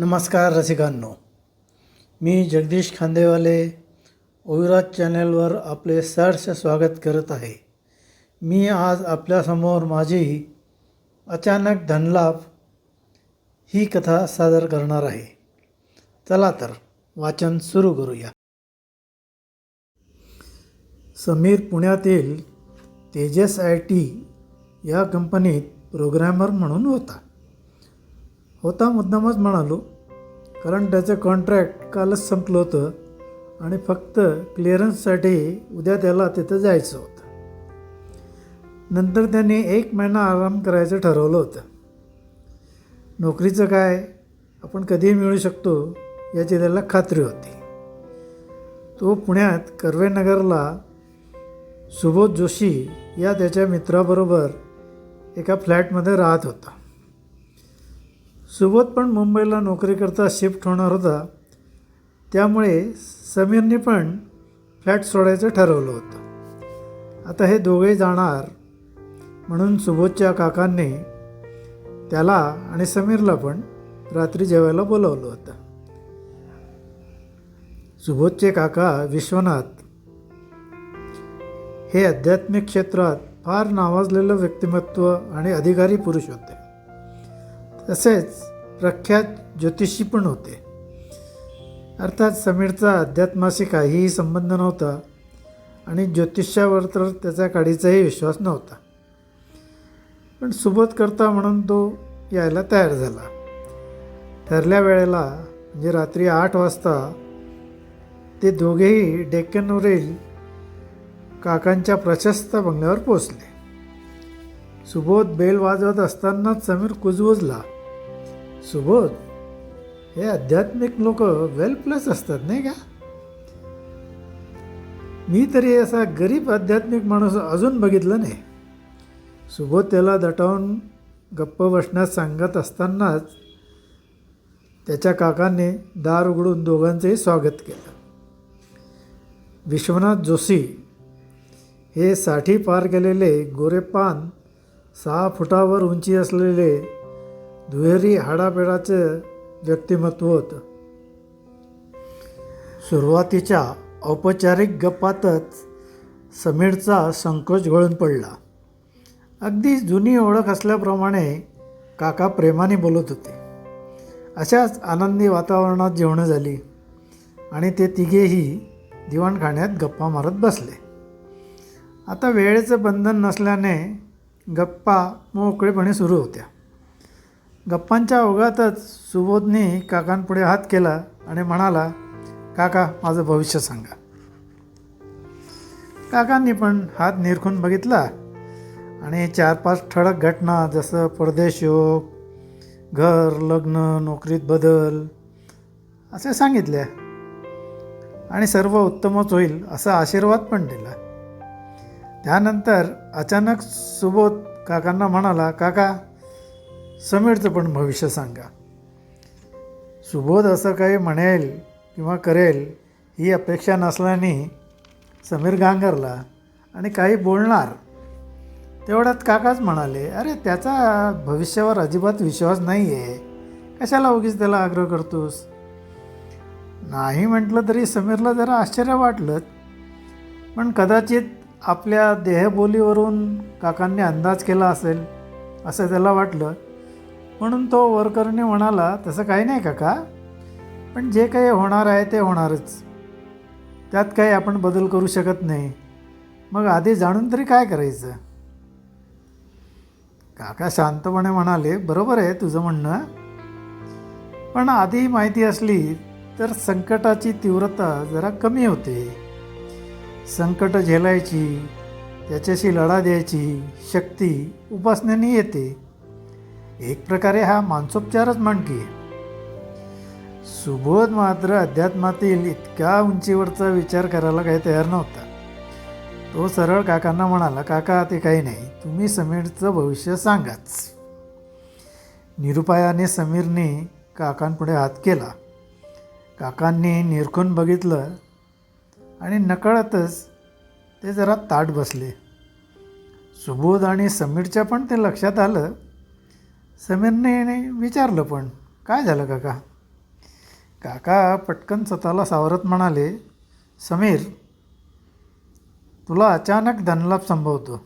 नमस्कार रसिकांनो. मी जगदीश खांदेवाले ओविराज चॅनलवर आपले सहर्ष स्वागत करत आहे. मी आज आपल्यासमोर माझी अचानक धनलाभ ही कथा सादर करणार आहे. चला तर वाचन सुरू करूया. समीर पुण्यातील तेजस आय टी या कंपनीत प्रोग्रॅमर म्हणून होता. होता मुद्दामच म्हणालो. कारण त्याचं कॉन्ट्रॅक्ट कालच संपलं होतं आणि फक्त क्लिअरन्ससाठी उद्या त्याला तिथं जायचं होतं. नंतर त्यांनी एक महिना आराम करायचं ठरवलं होतं. नोकरीचं काय आपण कधीही मिळू शकतो याची त्याला खात्री होती. तो पुण्यात कर्वेनगरला सुबोध जोशी या त्याच्या मित्राबरोबर एका फ्लॅटमध्ये राहत होता. सुबोध पण मुंबईला नोकरीकरता शिफ्ट होणार होता. त्यामुळे समीरने पण फ्लॅट सोडायचं ठरवलं होतं. आता हे दोघे जाणार म्हणून सुबोधच्या काकांनी त्याला आणि समीरला पण रात्री जेवायला बोलवलं होतं. सुबोधचे काका विश्वनाथ हे आध्यात्मिक क्षेत्रात फार नावाजलेलं व्यक्तिमत्व आणि अधिकारी पुरुष होते. तसेच प्रख्यात ज्योतिषी पण होते. अर्थात समीरचा अध्यात्माशी काहीही संबंध नव्हता आणि ज्योतिषावर तर त्याचा काडीचाही विश्वास नव्हता. पण सुबोध करता म्हणून तो यायला तयार झाला. ठरल्या वेळेला म्हणजे रात्री आठ वाजता ते दोघेही डेक्कनवरील काकांच्या प्रशस्त बंगल्यावर पोचले सुबोध बेल वाजवत असतानाच समीर कुजबुजला. सुबोध हे आध्यात्मिक लोक वेल प्लस असतात नाही का? मी तरी असा गरीब आध्यात्मिक माणूस अजून बघितलं नाही. सुबोध त्याला दटावून गप्प बसण्यास सांगत असतानाच त्याच्या काकांनी दार उघडून दोघांचंही स्वागत केलं. विश्वनाथ जोशी हे साठी पार केलेले गोरेपान सहा फुटावर उंची असलेले दुहेरी हाडापेडाचं व्यक्तिमत्व होतं. सुरुवातीच्या औपचारिक गप्पातच समीरचा संकोच गळून पडला. अगदी जुनी ओळख असल्याप्रमाणे काका प्रेमाने बोलत होते. अशाच आनंदी वातावरणात जेवणं झाली आणि ते तिघेही दिवाणखाण्यात गप्पा मारत बसले. आता वेळेचं बंधन नसल्याने गप्पा मोकळेपणे सुरू होत्या. गप्पांच्या ओघातच सुबोधने काकांपुढे हात केला आणि म्हणाला काका माझं भविष्य सांगा. काकांनी पण हात निरखून बघितला आणि चार पाच ठळक घटना जसं परदेश योग घर लग्न नोकरीत बदल असे सांगितल्या. आणि सर्व उत्तमच होईल असा आशीर्वाद पण दिला. त्यानंतर अचानक सुबोध काकांना म्हणाला काका समीरचं पण भविष्य सांगा. सुबोध असं काही म्हणेल किंवा करेल ही अपेक्षा नसल्याने समीर गांगरला आणि काही बोलणार. तेवढ्यात काकाच म्हणाले अरे त्याचा भविष्यावर अजिबात विश्वास नाही आहे कशाला उगीच त्याला आग्रह करतोस? नाही म्हटलं तरी समीरला जरा आश्चर्य वाटलं. पण कदाचित आपल्या देहबोलीवरून काकांनी अंदाज केला असेल असं त्याला वाटलं. म्हणून तो वरकरणी म्हणाला तसं काही नाही काका पण जे काही होणार आहे ते होणारच. त्यात काही आपण बदल करू शकत नाही. मग आधी जाणून तरी काय करायचं? काका शांतपणे म्हणाले बरोबर आहे तुझं म्हणणं. पण आधी माहिती असली तर संकटाची तीव्रता जरा कमी होते. संकट झेलायची त्याच्याशी लढा द्यायची शक्ती उपासनेने येते. एक प्रकारे हा मानसोपचारच मांडकी. सुबोध मात्र अध्यात्मातील इतक्या उंचीवरचा विचार करायला काही तयार नव्हता. तो सरळ काकांना म्हणाला काका ते काही नाही तुम्ही समीरचं भविष्य सांगाच. निरुपायाने समीरने काकांपुढे हात केला. काकांनी निरखून बघितलं आणि नकळतच ते जरा ताट बसले. सुबोध आणि समीरच्या पण ते लक्षात आलं समीरने विचारलं पण काय झालं काका? काका पटकन स्वतःला सावरत म्हणाले समीर तुला अचानक धनलाभ संभवतो.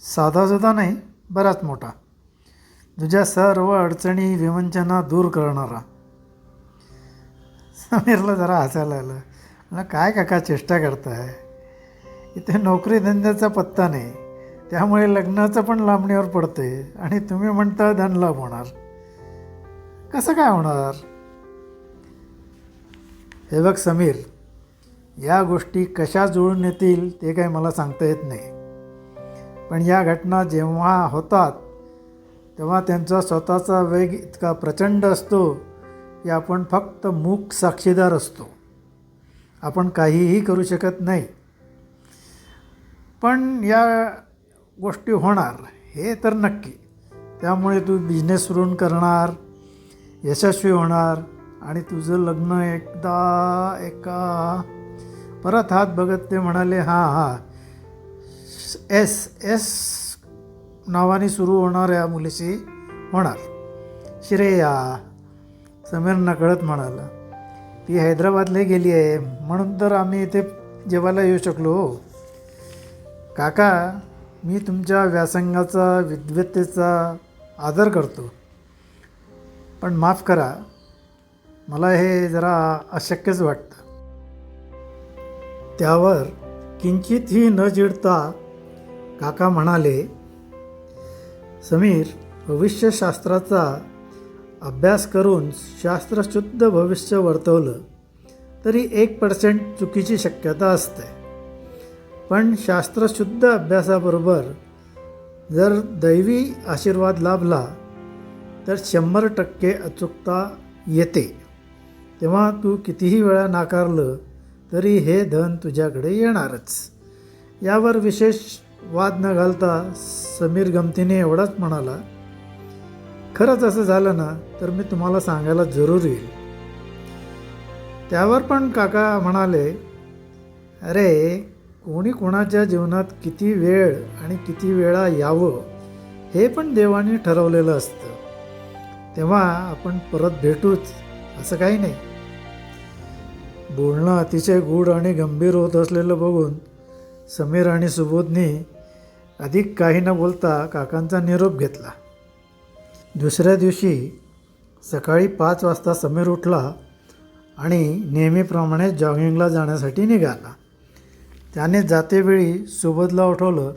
साधासुद्धा नाही बराच मोठा. तुझ्या सर्व अडचणी विवंचना दूर करणारा. समीरला जरा हसायला आलं काय काका चेष्टा करताय? इथे नोकरी धंद्याचा पत्ता नाही. त्यामुळे लग्नाचं पण लांबणीवर पडते आणि तुम्ही म्हणता धनलाभ होणार. कसं काय होणार? हे बघ समीर या गोष्टी कशा जुळून येतील ते काही मला सांगता येत नाही. पण या घटना जेव्हा होतात तेव्हा त्यांचा स्वतःचा वेग इतका प्रचंड असतो की आपण फक्त मूक साक्षीदार असतो. आपण काहीही करू शकत नाही. पण या गोष्टी होणार हे तर नक्की. त्यामुळे तू बिझनेस सुरू करणार यशस्वी होणार आणि तुझं लग्न एकदा एका परत हात बघत ते म्हणाले हां हां. एस एस नावाने सुरू होणाऱ्या मुलीशी होणार. श्रेया समीर नकळत म्हणाला ती हैदराबादला गेली आहे म्हणून तर आम्ही इथे जेवायला येऊ शकलो. हो काका मी तुमच्या व्यासंगाचा विद्वत्तेचा आदर करतो. पण माफ करा मला हे जरा अशक्यच वाटतं. त्यावर किंचितही न चिडता काका म्हणाले समीर भविष्यशास्त्राचा अभ्यास करून शास्त्रशुद्ध भविष्य वर्तवलं तरी एक पर्सेंट चुकीची शक्यता असते. पण शास्त्रशुद्ध अभ्यासाबरोबर जर दैवी आशीर्वाद लाभला तर शंभर टक्के अचूकता येते. तेव्हा तू कितीही वेळा नाकारलं तरी हे धन तुझ्याकडे येणारच. यावर विशेष वाद न घालता समीर गमतीने एवढाच म्हणाला खरंच असं झालं ना तर मी तुम्हाला सांगायला जरूर येईल. त्यावर पण काका म्हणाले अरे कोणी कोणाच्या जीवनात किती वेळ आणि किती वेळा यावं हे पण देवाने ठरवलेलं असतं. तेव्हा आपण परत भेटूच असं काही नाही. बोलणं अतिशय गूढ आणि गंभीर होत असलेलं बघून समीर आणि सुबोधनी अधिक काही न बोलता काकांचा निरोप घेतला. दुसऱ्या दिवशी सकाळी पाच वाजता समीर उठला आणि नेहमीप्रमाणे जॉगिंगला जाण्यासाठी निघाला. त्याने जातेवेळी सुबोधला उठवलं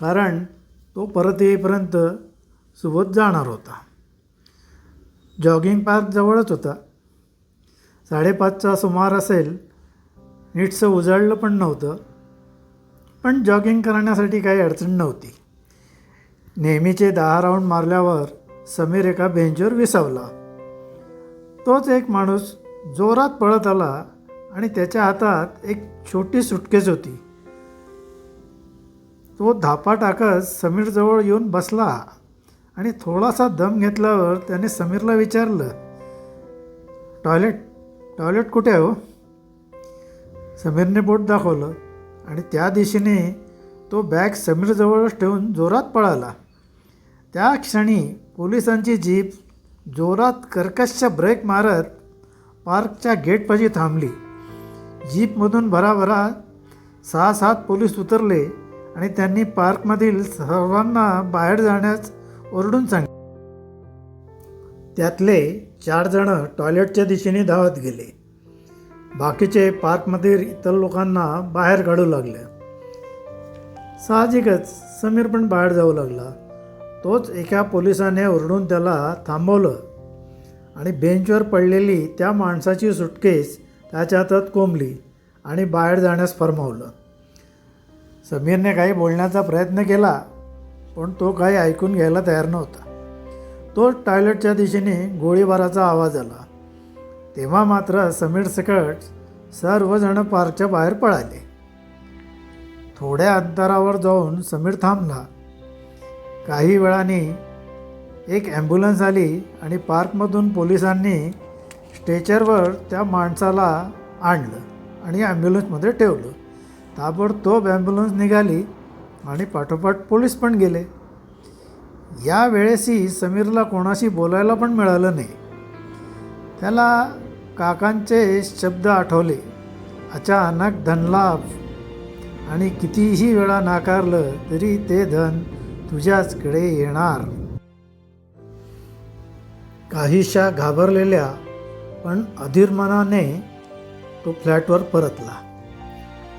कारण तो परत येईपर्यंत सुबोध जाणार होता. जॉगिंग पार्क जवळच होता. साडेपाचचा सुमार असेल नीटसं उजाडलं पण नव्हतं. पण जॉगिंग करण्यासाठी काही अडचण नव्हती. नेहमीचे दहा राऊंड मारल्यावर समीर एका बेंचवर विसावला. तोच एक माणूस जोरात पळत आला आणि त्याच्या हातात एक छोटी सुटकेस होती. तो धापा टाकत समीरजवळ येऊन बसला आणि थोडासा दम घेतल्यावर त्याने समीरला विचारलं टॉयलेट टॉयलेट कुठे आहे हो? समीरने बोट दाखवलं आणि त्या दिशेने तो बॅग समीरजवळच ठेवून जोरात पळाला. त्या क्षणी पोलिसांची जीप जोरात कर्कशच्या ब्रेक मारत पार्कच्या गेटपाशी थांबली. जीपमधून भराभरा सहा सात पोलीस उतरले आणि त्यांनी पार्कमधील सर्वांना बाहेर जाण्यास ओरडून सांगितले. त्यातले चार जण टॉयलेटच्या दिशेने धावत गेले. बाकीचे पार्कमधील इतर लोकांना बाहेर काढू लागले. साहजिकच समीर पण बाहेर जाऊ लागला. तोच एका पोलिसाने ओरडून त्याला थांबवलं आणि बेंचवर पडलेली त्या माणसाची सुटकेस त्याच्या हातात कोंबली आणि बाहेर जाण्यास फरमावलं. समीरने काही बोलण्याचा प्रयत्न केला पण तो काही ऐकून घ्यायला तयार नव्हता. तो टॉयलेटच्या दिशेने गोळीबाराचा आवाज आला. तेव्हा मात्र समीर सकट सर्वजण पार्कच्या बाहेर पळाले. थोड्या अंतरावर जाऊन समीर थांबला. काही वेळाने एक ॲम्ब्युलन्स आली आणि पार्कमधून पोलिसांनी स्ट्रेचरवर त्या माणसाला आणलं आणि ॲम्ब्युलन्समध्ये ठेवलं. ताबडतोब ॲम्ब्युलन्स निघाली आणि पाठोपाठ पोलीस पण गेले. या वेळेसही समीरला कोणाशी बोलायला पण मिळालं नाही. त्याला काकांचे शब्द आठवले. अचानक धनलाभ. आणि कितीही वेळा नाकारलं तरी ते धन तुझ्याचकडे येणार. काहीशा घाबरलेल्या पण अधीर मनाने तो फ्लॅटवर परतला.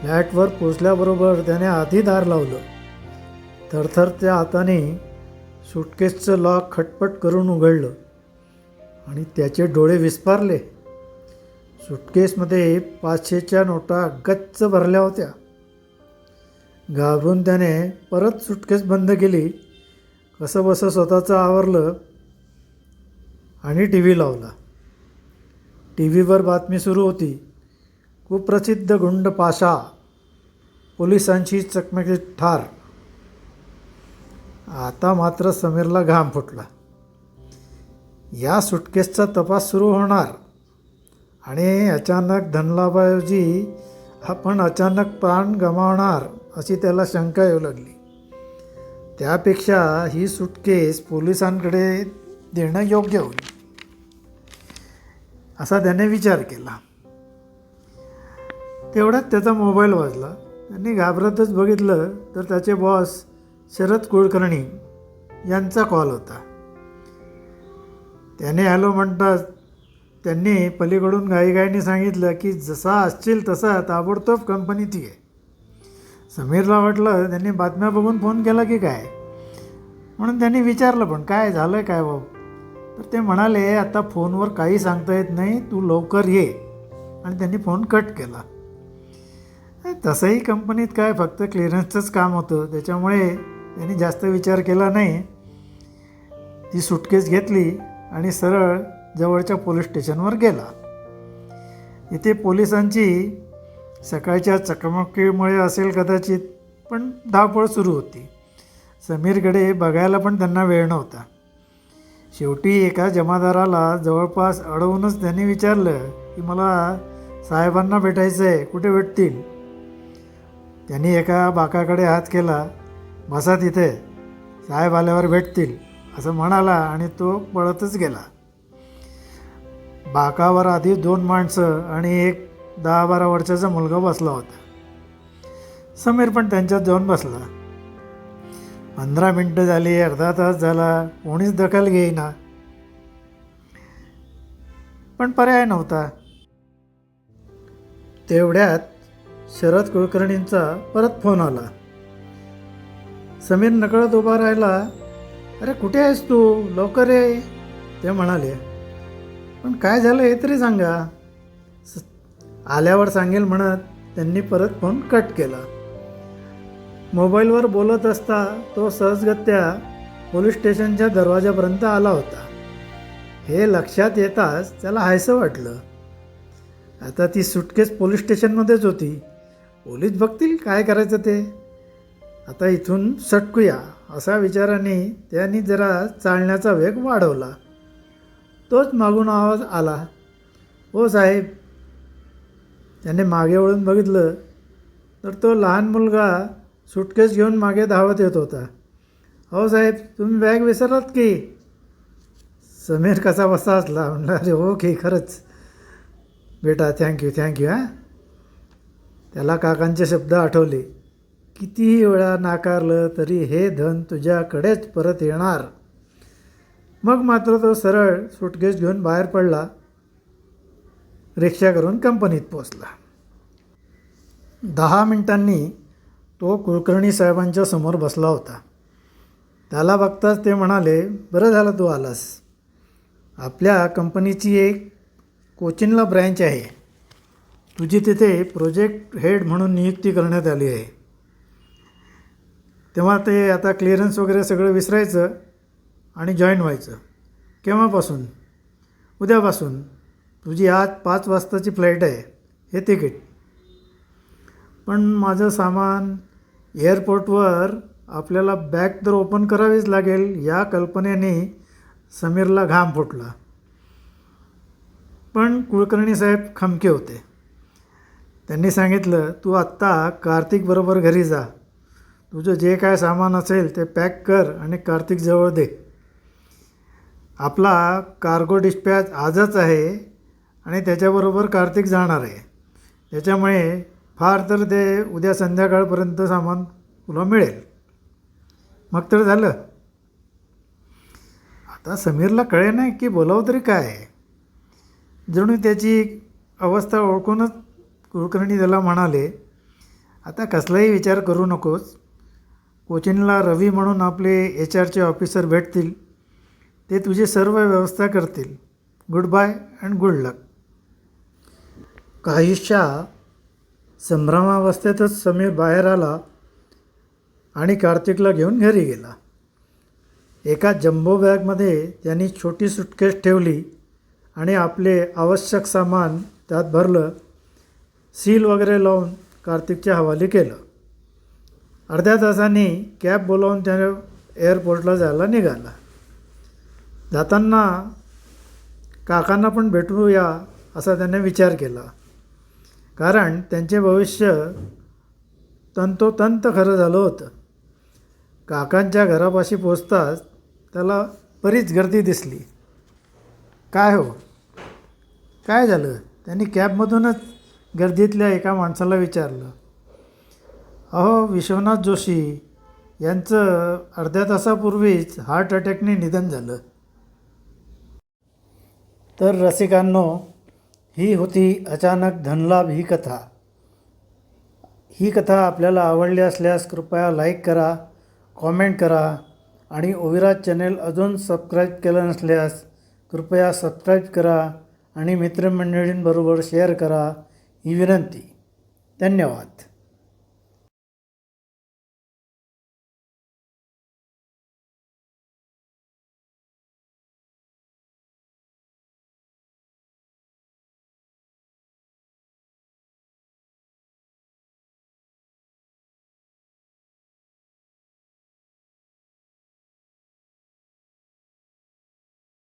फ्लॅटवर पोचल्याबरोबर त्याने आधी दार लावलं. थरथरत्या हाताने सुटकेसचं लॉक खटपट करून उघडलं आणि त्याचे डोळे विस्पारले. सुटकेसमध्ये पाचशेच्या नोटा गच्च भरल्या होत्या. घाबरून त्याने परत सुटकेस बंद केली. कसं बसं स्वतःचं आवरलं आणि टी व्ही लावला. टी व्हीवर बातमी सुरू होती. कुप्रसिद्ध गुंड पाशा पोलिसांशी चकमकीत ठार. आता मात्र समीरला घाम फुटला. या सुटकेसचा तपास सुरू होणार आणि अचानक धनलाभाऐवजी आपण अचानक प्राण गमावणार अशी त्याला शंका येऊ लागली. त्यापेक्षा ही सुटकेस पोलिसांकडे देणं योग्य होईल. असा त्याने विचार केला. तेवढ्यात त्याचा मोबाईल वाजला. त्यांनी घाबरतच बघितलं तर त्याचे बॉस शरद कुलकर्णी यांचा कॉल होता. त्याने हॅलो म्हणताच त्यांनी पलीकडून घाईघाईने सांगितलं की जसा असशील तसा ताबडतोब कंपनीत ये. समीरला वाटलं त्यांनी बातम्या बघून फोन केला की काय? म्हणून त्यांनी विचारलं पण काय झालं काय भाऊ? तर ते म्हणाले आता फोनवर काही सांगता येत नाही तू लवकर ये. आणि त्यांनी फोन कट केला. तसंही कंपनीत काय फक्त क्लिअरन्सचंच काम होतं. त्याच्यामुळे त्यांनी जास्त विचार केला नाही. ती सुटकेस घेतली आणि सरळ जवळच्या पोलीस स्टेशनवर गेला. इथे पोलिसांची सकाळच्या चकमकीमुळे असेल कदाचित पण धावपळ सुरू होती. समीरकडे बघायला पण त्यांना वेळ नव्हता. शेवटी एका जमादाराला जवळपास अडवूनच त्यांनी विचारलं की मला साहेबांना भेटायचं आहे कुठे भेटतील? त्यांनी एका बाकाकडे हात केला बसा तिथे साहेब आल्यावर भेटतील असं म्हणाला आणि तो पळतच गेला. बाकावर आधी दोन माणसं आणि एक दहा बारा वर्षाचा मुलगा बसला होता. समीर पण त्यांच्यात जाऊन बसला. पंधरा मिनटं झाली अर्धा तास झाला कोणीच दखल घेईना. पण पर्याय नव्हता. तेवढ्यात शरद कुलकर्णींचा परत फोन आला. समीर नकळत उभा राहिला अरे कुठे आहेस तू? लवकर ये. ते म्हणाले पण काय झालं हे तरी सांगा. आल्यावर सांगेल म्हणत त्यांनी परत फोन कट केला. मोबाईलवर बोलत असता तो सहजगत्या पोलीस स्टेशनच्या दरवाजापर्यंत आला होता. हे लक्षात येताच त्याला हायसं वाटलं. आता ती सुटकेस पोलीस स्टेशनमध्येच होती. पोलीस बघतील काय करायचं ते. आता इथून सटकूया असा विचाराने त्यांनी जरा चालण्याचा वेग वाढवला. तोच मागून आवाज आला. हो साहेब. त्याने मागे वळून बघितलं तर तो लहान मुलगा सुटकेस घेऊन मागे धावत येत होता. हो साहेब तुम्ही बॅग विसरलात की? समीर कसा बसा असला म्हणला. अरे हो ओके खरंच. बेटा थँक्यू थँक्यू हां. त्याला काकांचे शब्द आठवले. कितीही वेळा नाकारलं तरी हे धन तुझ्याकडेच परत येणार. मग मात्र तो सरळ सुटकेस घेऊन बाहेर पडला. रिक्षा करून कंपनीत पोचला दहा मिनिटांनी तो कुलकर्णी साहेबांच्या समोर बसला होता. त्याला बघताच ते म्हणाले बरं झालं तू आलास. आपल्या कंपनीची एक कोचिनला ब्रँच आहे. तुझी तिथे प्रोजेक्ट हेड म्हणून नियुक्ती करण्यात आली आहे. तेव्हा ते आता क्लिअरन्स वगैरे सगळं विसरायचं आणि जॉईन व्हायचं. केव्हापासून? उद्यापासून. तुझी आज पाच वाजताची फ्लाईट आहे. हे तिकीट. पण माझं सामान एअरपोर्टवर आपल्याला बॅग तर ओपन करावीच लागेल या कल्पनेने समीरला घाम फुटला. पण कुलकर्णी साहेब खमके होते. त्यांनी सांगितलं तू आत्ता कार्तिकबरोबर घरी जा. तुझं जे काय सामान असेल ते पॅक कर आणि कार्तिकजवळ दे. आपला कार्गो डिस्पॅच आजच आहे आणि त्याच्याबरोबर कार्तिक जाणार आहे. त्याच्यामुळे फार तर ते उद्या संध्याकाळपर्यंत सामान तुला मिळेल. मग तर झालं. आता समीरला कळे नाही की बोलावं तरी काय जणू त्याची अवस्था ओळखूनच कुलकर्णी त्याला म्हणाले आता कसलाही विचार करू नकोस. कोचिनला रवी म्हणून आपले एच आरचे ऑफिसर भेटतील. ते तुझी सर्व व्यवस्था करतील. Good bye and good luck. काहीशा संभ्रमावस्थेतच समीर बाहेर आला आणि कार्तिकला घेऊन घरी गेला. एका जम्बो बॅगमध्ये त्यांनी छोटी सुटकेस ठेवली आणि आपले आवश्यक सामान त्यात भरलं सील वगैरे लावून कार्तिकच्या हवाली केलं. अर्ध्या तासांनी कॅब बोलावून त्याने एअरपोर्टला जायला निघाला. जाताना काकांना पण भेटूया असा त्याने विचार केला. कारण त्यांचे भविष्य तंतोतंत खरं झालं होतं. काकांच्या घरापाशी पोचताच त्याला बरीच गर्दी दिसली. काय हो? काय झालं? त्यांनी कॅबमधूनच गर्दीतल्या एका माणसाला विचारलं. अहो विश्वनाथ जोशी यांचं अर्ध्या तासापूर्वीच हार्ट अटॅकने निधन झालं. तर रसिकांनो ही होती अचानक धनलाभ ही कथा. ही कथा आपल्याला आवडली असल्यास कृपया लाईक करा कॉमेंट करा आणि ओविराज चॅनेल अजून सबस्क्राईब केलं नसल्यास कृपया सबस्क्राईब करा आणि मित्रमंडळींबरोबर शेअर करा ही विनंती. धन्यवाद.